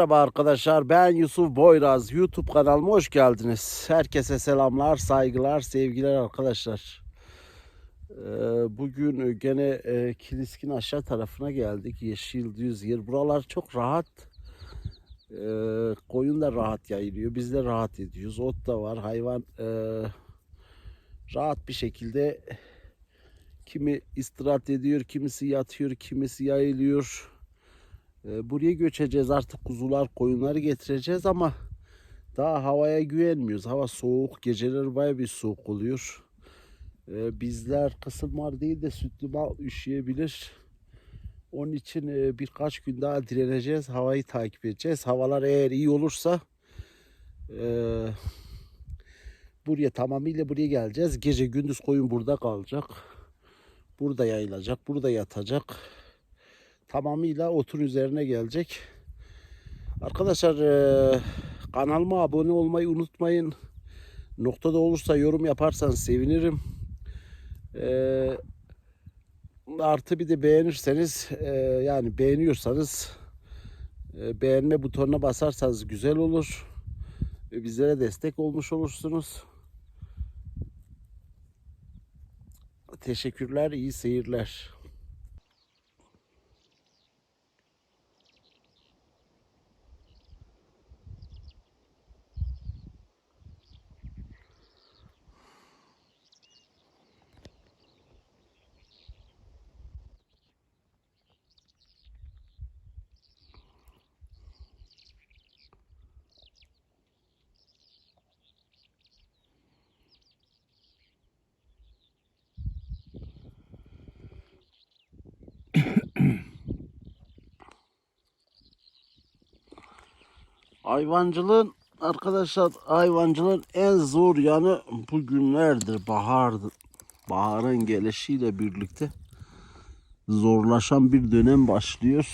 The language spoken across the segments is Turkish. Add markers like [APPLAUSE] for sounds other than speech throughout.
Merhaba arkadaşlar ben Yusuf Boyraz YouTube kanalıma hoş geldiniz. Herkese selamlar, saygılar, sevgiler arkadaşlar. Ee, Bugün gene e, Kiliskin aşağı tarafına geldik. Yeşil düz yer. Buralar çok rahat. Ee, Koyun da rahat yayılıyor. Biz de rahat ediyoruz. Ot da var. Hayvan e, rahat bir şekilde kimi istirahat ediyor, kimisi yatıyor, kimisi yayılıyor. Ee, Buraya göçeceğiz artık kuzular koyunları getireceğiz ama daha havaya güvenmiyoruz. Hava soğuk geceleri baya bir soğuk oluyor. Ee, Bizler kısır mal değil de sütlü mal üşüyebilir. Onun için e, birkaç gün daha direneceğiz. Havayı takip edeceğiz. Havalar eğer iyi olursa e, buraya tamamıyla buraya geleceğiz. Gece gündüz koyun burada kalacak. Burada yayılacak. Burada yatacak tamamıyla otun üzerine gelecek. Arkadaşlar eee, kanalıma abone olmayı unutmayın. Noktada olursa yorum yaparsanız sevinirim. Eee, artı bir de beğenirseniz eee, yani beğeniyorsanız eee, beğenme butonuna basarsanız güzel olur. Ve bizlere destek olmuş olursunuz. Teşekkürler, iyi seyirler. Hayvancılığın arkadaşlar hayvancılığın en zor yanı bu günlerdir. Bahardır. Baharın gelişiyle birlikte zorlaşan bir dönem başlıyor.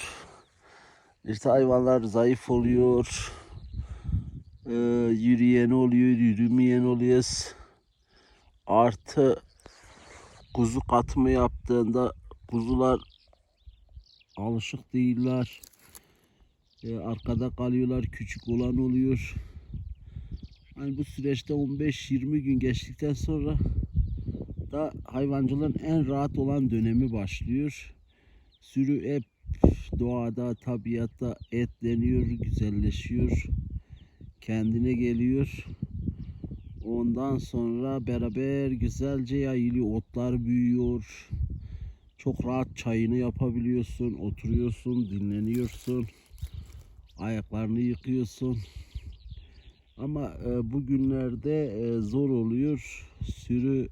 İşte hayvanlar zayıf oluyor. Ee, yürüyen oluyor, yürümeyen oluyor. Artı kuzu katımı yaptığında kuzular alışık değiller. E, arkada kalıyorlar, küçük olan oluyor. Hani bu süreçte 15-20 gün geçtikten sonra da hayvancılığın en rahat olan dönemi başlıyor. Sürü hep doğada, tabiatta etleniyor, güzelleşiyor. Kendine geliyor. Ondan sonra beraber güzelce yayılıyor. Otlar büyüyor. Çok rahat çayını yapabiliyorsun. Oturuyorsun, dinleniyorsun ayaklarını yıkıyorsun. Ama e, bugünlerde e, zor oluyor. Sürü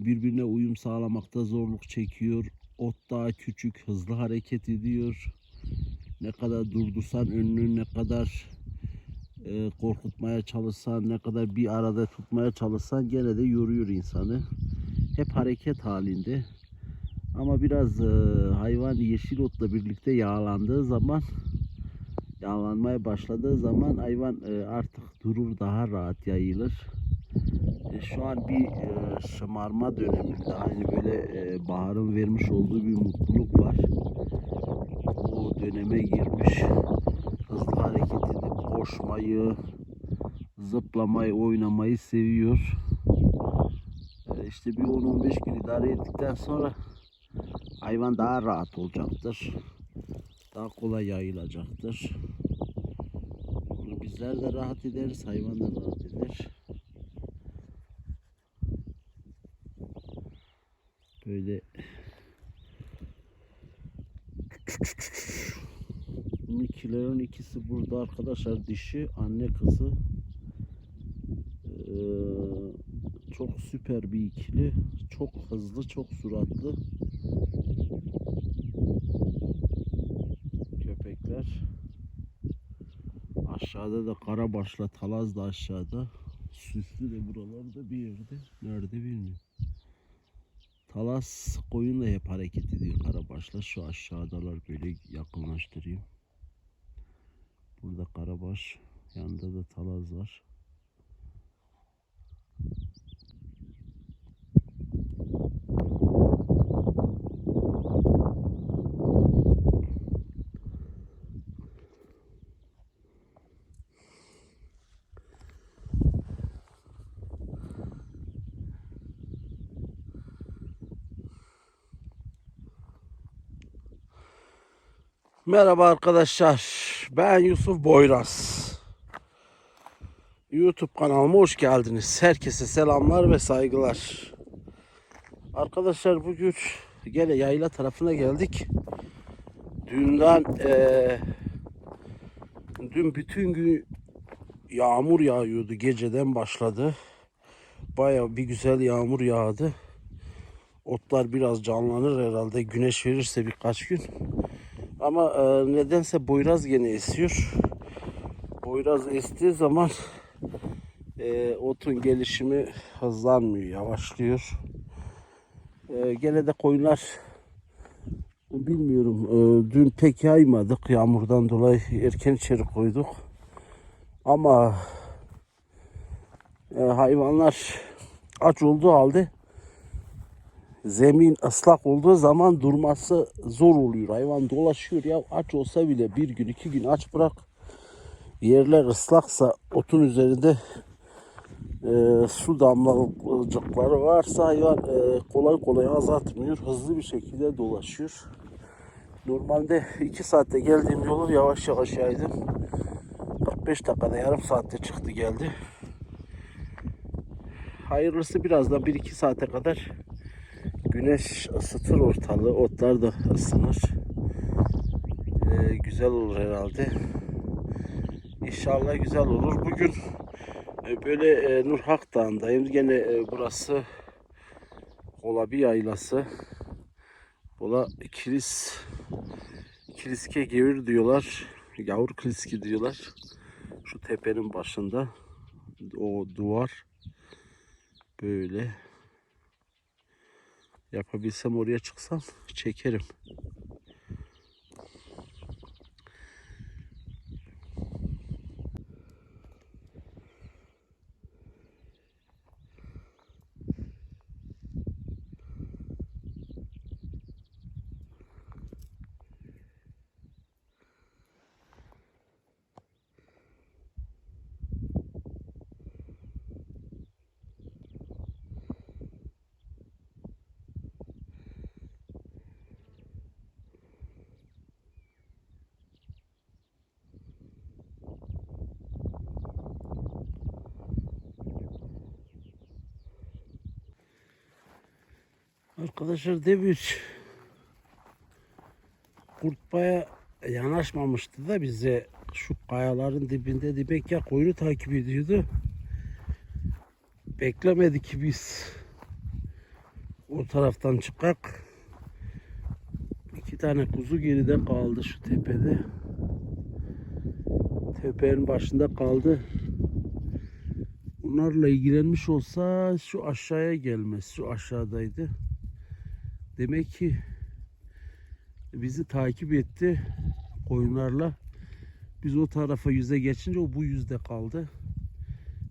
birbirine uyum sağlamakta zorluk çekiyor. Ot daha küçük, hızlı hareket ediyor. Ne kadar durdursan önünü, ne kadar e, korkutmaya çalışsan, ne kadar bir arada tutmaya çalışsan gene de yoruyor insanı. Hep hareket halinde. Ama biraz e, hayvan yeşil otla birlikte yağlandığı zaman yağlanmaya başladığı zaman hayvan e, artık durur daha rahat yayılır. E, şu an bir e, şımarma döneminde hani böyle e, baharın vermiş olduğu bir mutluluk var. O döneme girmiş. Hızlı hareket edip koşmayı, zıplamayı, oynamayı seviyor. E, işte bir 10-15 gün idare ettikten sonra hayvan daha rahat olacaktır daha kolay yayılacaktır. Bizler de rahat ederiz, hayvan da rahat eder. Böyle. Mikilerin ikisi burada arkadaşlar. Dişi anne kızı. Ee, çok süper bir ikili. Çok hızlı çok suratlı köpekler. Aşağıda da Karabaş'la Talaz da aşağıda. Süslü de buralarda bir yerde. Nerede bilmiyorum. Talas koyunla hep hareket ediyor Karabaş'la. Şu aşağıdalar böyle yakınlaştırayım. Burada Karabaş. Yanında da Talaz var. Merhaba arkadaşlar. Ben Yusuf Boyraz. YouTube kanalıma hoş geldiniz. Herkese selamlar ve saygılar. Arkadaşlar bugün gene yayla tarafına geldik. Dünden eee, dün bütün gün yağmur yağıyordu. Geceden başladı. Baya bir güzel yağmur yağdı. Otlar biraz canlanır herhalde. Güneş verirse birkaç gün. Ama e, nedense boyraz gene esiyor. Boyraz estiği zaman e, otun gelişimi hızlanmıyor, yavaşlıyor. E, gene de koyunlar bilmiyorum e, dün pek yaymadık yağmurdan dolayı erken içeri koyduk. Ama e, hayvanlar aç olduğu halde zemin ıslak olduğu zaman durması zor oluyor. Hayvan dolaşıyor ya aç olsa bile bir gün iki gün aç bırak. Yerler ıslaksa otun üzerinde e, su damlacıkları varsa hayvan e, kolay kolay azaltmıyor. Hızlı bir şekilde dolaşıyor. Normalde 2 saatte geldiğim yolu yavaş yavaş yaydım. 45 dakikada yarım saatte çıktı geldi. Hayırlısı birazdan 1-2 saate kadar güneş ısıtır ortalığı. Otlar da ısınır. Ee, güzel olur herhalde. İnşallah güzel olur. Bugün e, böyle e, Nurhak Dağı'ndayım. Gene e, burası Kolabi Yaylası. Bola Kilis Kiliske Gevir diyorlar. Yavur Kiliski diyorlar. Şu tepenin başında o duvar böyle yapabilsem oraya çıksam çekerim. Arkadaşlar demiş kurt baya yanaşmamıştı da bize şu kayaların dibinde dibek ya koyunu takip ediyordu. Beklemedik ki biz o taraftan çıkak. İki tane kuzu geride kaldı şu tepede. Tepenin başında kaldı. Bunlarla ilgilenmiş olsa şu aşağıya gelmez. Şu aşağıdaydı. Demek ki bizi takip etti koyunlarla. Biz o tarafa yüze geçince o bu yüzde kaldı.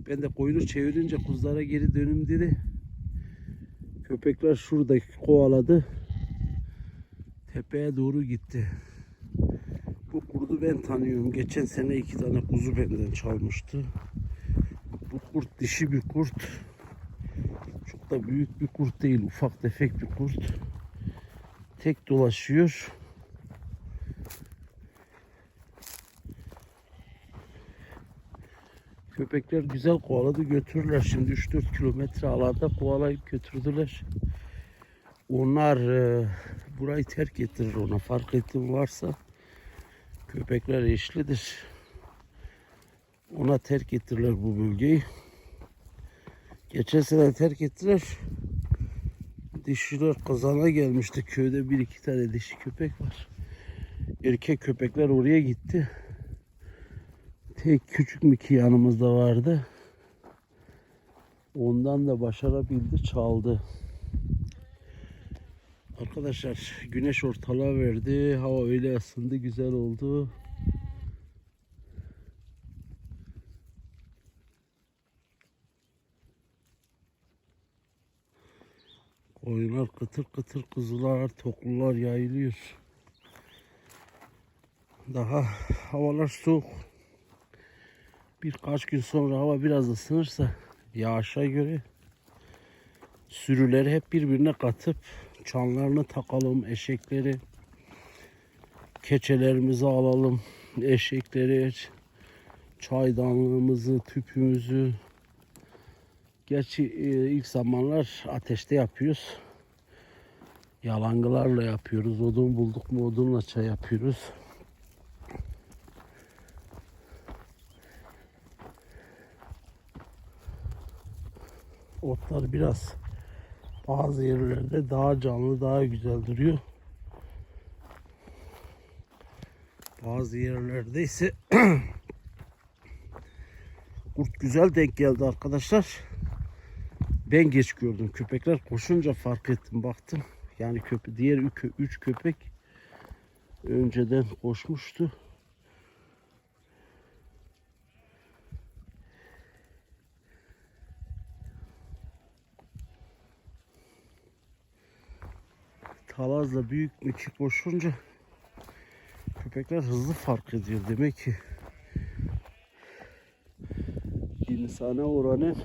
Ben de koyunu çevirince kuzulara geri dönüm dedi. Köpekler şurada kovaladı. Tepeye doğru gitti. Bu kurdu ben tanıyorum. Geçen sene iki tane kuzu benden çalmıştı. Bu kurt dişi bir kurt. Çok da büyük bir kurt değil. Ufak tefek bir kurt. Tek dolaşıyor. Köpekler güzel kovaladı götürürler. Şimdi 3-4 kilometre alanda kovalayıp götürdüler. Onlar e, burayı terk ettirir ona. Fark ettim varsa köpekler eşlidir. Ona terk ettiler bu bölgeyi. Geçen sene terk ettiler. Dişiler kazana gelmişti. Köyde bir iki tane dişi köpek var. Erkek köpekler oraya gitti. Tek küçük Miki yanımızda vardı. Ondan da başarabildi, çaldı. Arkadaşlar güneş ortalığa verdi. Hava öyle ısındı, güzel oldu. Koyunlar kıtır kıtır kuzular, toklular yayılıyor. Daha havalar soğuk. Birkaç gün sonra hava biraz ısınırsa yağışa göre sürüleri hep birbirine katıp çanlarını takalım, eşekleri, keçelerimizi alalım. Eşekleri, çaydanlığımızı, tüpümüzü. Gerçi e, ilk zamanlar ateşte yapıyoruz. Yalangılarla yapıyoruz. Odun bulduk mu odunla çay yapıyoruz. Otlar biraz bazı yerlerde daha canlı, daha güzel duruyor. Bazı yerlerde ise [CLEARS THROAT] kurt güzel denk geldi arkadaşlar. Ben geç gördüm. Köpekler koşunca fark ettim. Baktım. Yani köpe diğer üç, köpek önceden koşmuştu. Talazla büyük miki koşunca köpekler hızlı fark ediyor demek ki insana oranın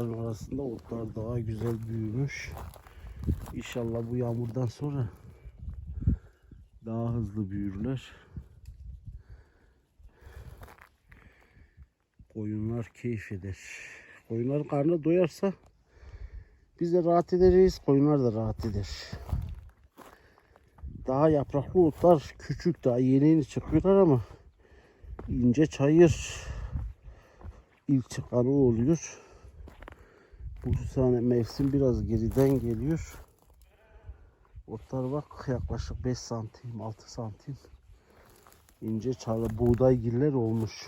taşların arasında otlar daha güzel büyümüş. İnşallah bu yağmurdan sonra daha hızlı büyürler. Koyunlar keyif eder. Koyunların karnı doyarsa biz de rahat ederiz. Koyunlar da rahat eder. Daha yapraklı otlar küçük daha yeni yeni çıkıyorlar ama ince çayır ilk çıkanı oluyor. Bu sene mevsim biraz geriden geliyor. Otlar bak yaklaşık 5 santim 6 santim ince çalı buğday giller olmuş.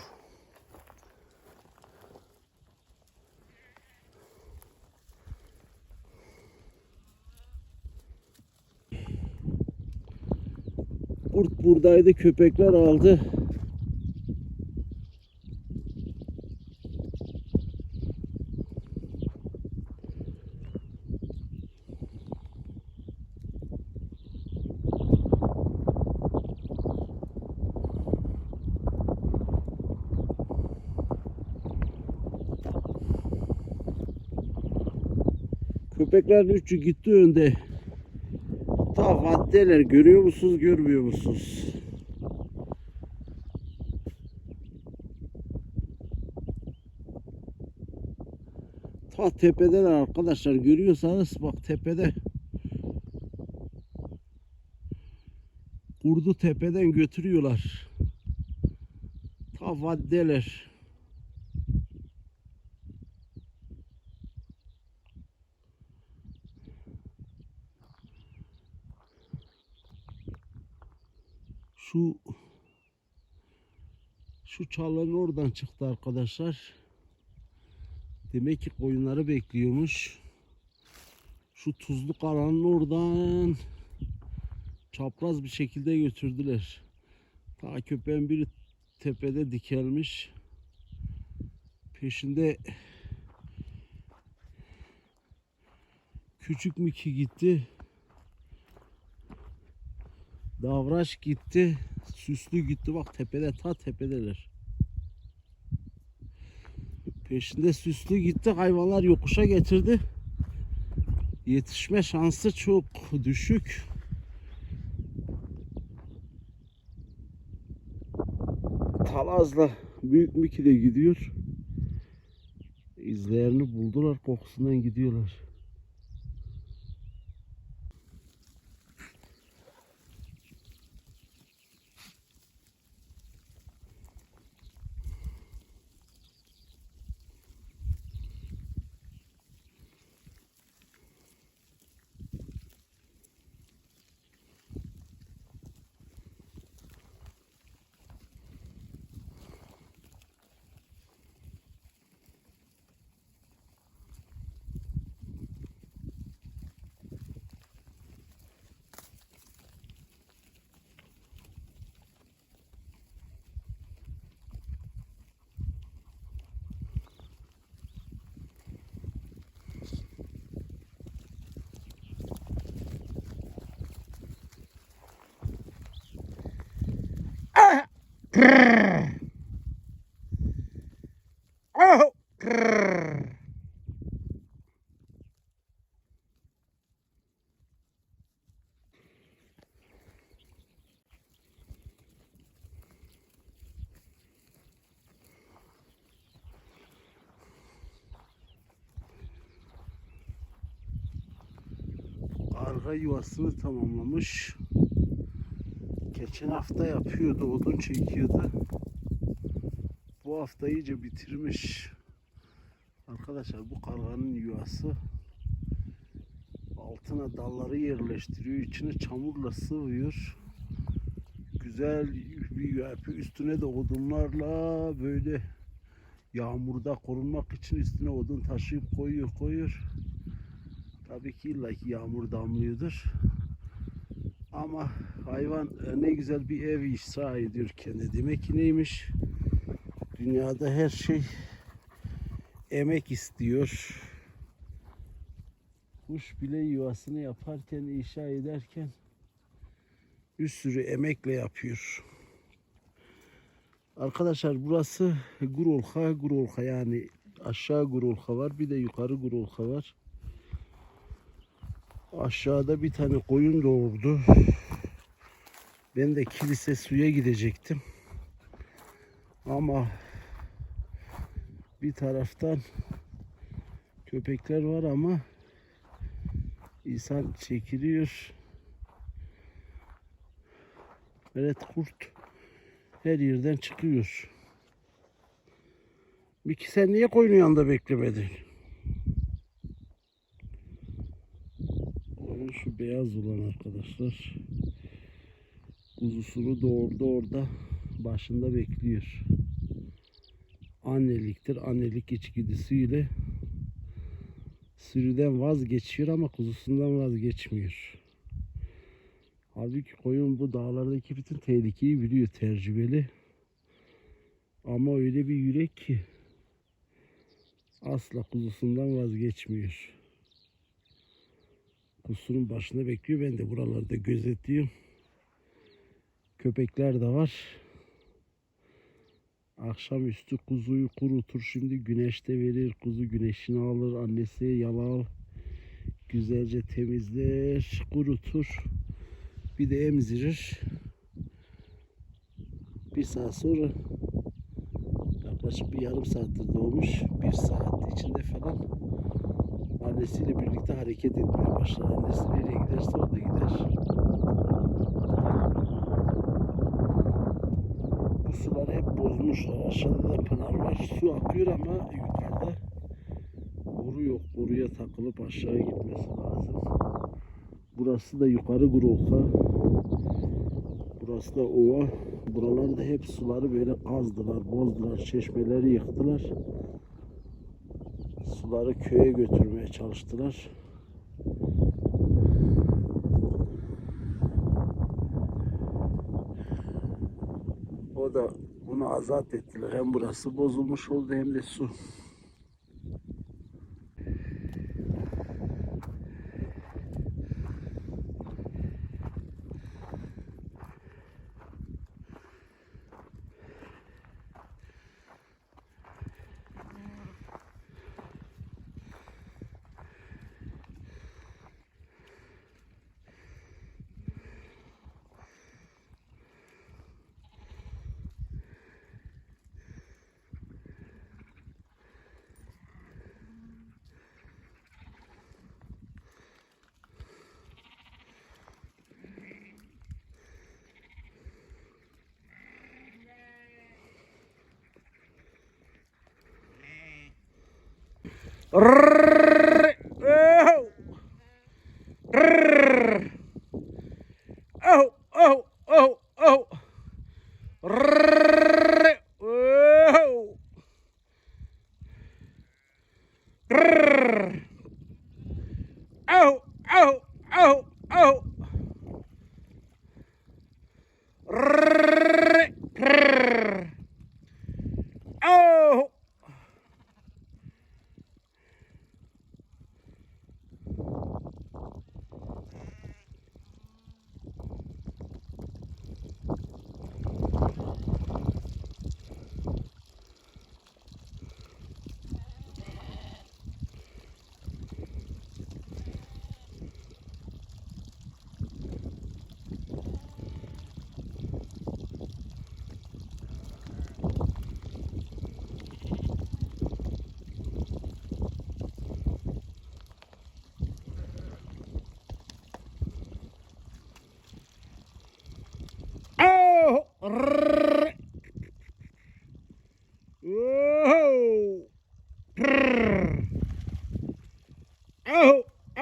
Kurt buradaydı köpekler aldı. Köpeklerin üçü gitti önde. Ta vaddeler görüyor musunuz görmüyor musunuz? Ta tepedeler arkadaşlar görüyorsanız bak tepede. Kurdu tepeden götürüyorlar. Ta vaddeler. Şu şu çalının oradan çıktı arkadaşlar. Demek ki koyunları bekliyormuş. Şu tuzlu karanın oradan çapraz bir şekilde götürdüler. Ta köpeğin biri tepede dikelmiş. Peşinde küçük Miki gitti. Davraş gitti. Süslü gitti. Bak tepede ta tepedeler. Peşinde süslü gitti. Hayvanlar yokuşa getirdi. Yetişme şansı çok düşük. Talazla büyük Miki de gidiyor. İzleyerini buldular. Kokusundan gidiyorlar. Oh! Grrr. Karga yuvasını tamamlamış. Geçen hafta yapıyordu, odun çekiyordu. Bu hafta iyice bitirmiş. Arkadaşlar bu karganın yuvası altına dalları yerleştiriyor. içine çamurla sıvıyor. Güzel bir yapıyor. Üstüne de odunlarla böyle yağmurda korunmak için üstüne odun taşıyıp koyuyor koyuyor. Tabii ki illa ki yağmur damlıyordur. Ama hayvan e, ne güzel bir ev inşa ediyor kendine. Demek ki neymiş? Dünyada her şey emek istiyor. Kuş bile yuvasını yaparken, inşa ederken bir sürü emekle yapıyor. Arkadaşlar burası Gurulha, Gurulha yani aşağı Gurulha var bir de yukarı Gurulha var. Aşağıda bir tane koyun doğurdu. Ben de kilise suya gidecektim. Ama bir taraftan köpekler var ama insan çekiliyor. Evet kurt her yerden çıkıyor. Miki sen niye koyunun yanında beklemedin? Şu beyaz olan arkadaşlar. Kuzusunu doğurdu orada başında bekliyor anneliktir. Annelik içgüdüsüyle sürüden vazgeçiyor ama kuzusundan vazgeçmiyor. Halbuki koyun bu dağlardaki bütün tehlikeyi biliyor tecrübeli. Ama öyle bir yürek ki asla kuzusundan vazgeçmiyor. Kuzusunun başında bekliyor. Ben de buralarda gözetliyorum. Köpekler de var. Akşamüstü kuzuyu kurutur. Şimdi güneşte verir. Kuzu güneşini alır. Annesi yalar. Güzelce temizler. Kurutur. Bir de emzirir. Bir saat sonra yaklaşık bir yarım saattir doğmuş. Bir saat içinde falan annesiyle birlikte hareket etmeye başlar. Annesi nereye giderse o da gider. Suları hep bozmuşlar. Aşağıda da pınar var. Su akıyor ama yukarıda boru yok. Boruya takılıp aşağı gitmesi lazım. Burası da yukarı Gurulka. Burası da ova. Buralarda hep suları böyle kazdılar, bozdular, çeşmeleri yıktılar. Suları köye götürmeye çalıştılar. Da bunu azat ettiler. Hem burası bozulmuş oldu hem de su. Rrr.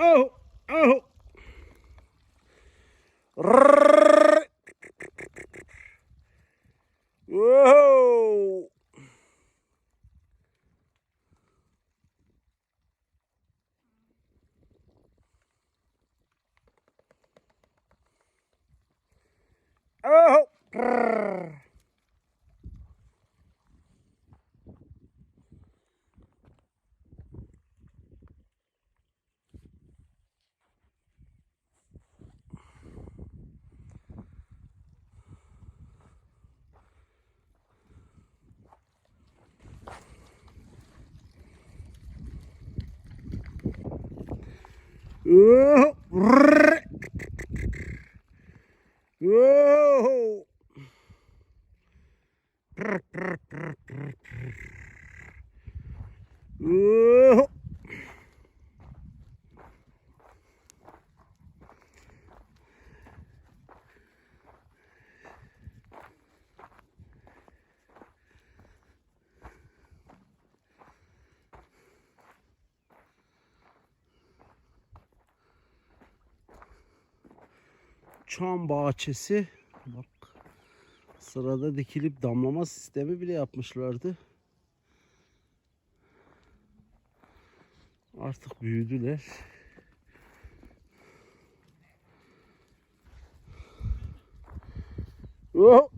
Oh, Oh, rrr. Oh. Çam bahçesi. Bak sırada dikilip damlama sistemi bile yapmışlardı. Artık büyüdüler. Oh.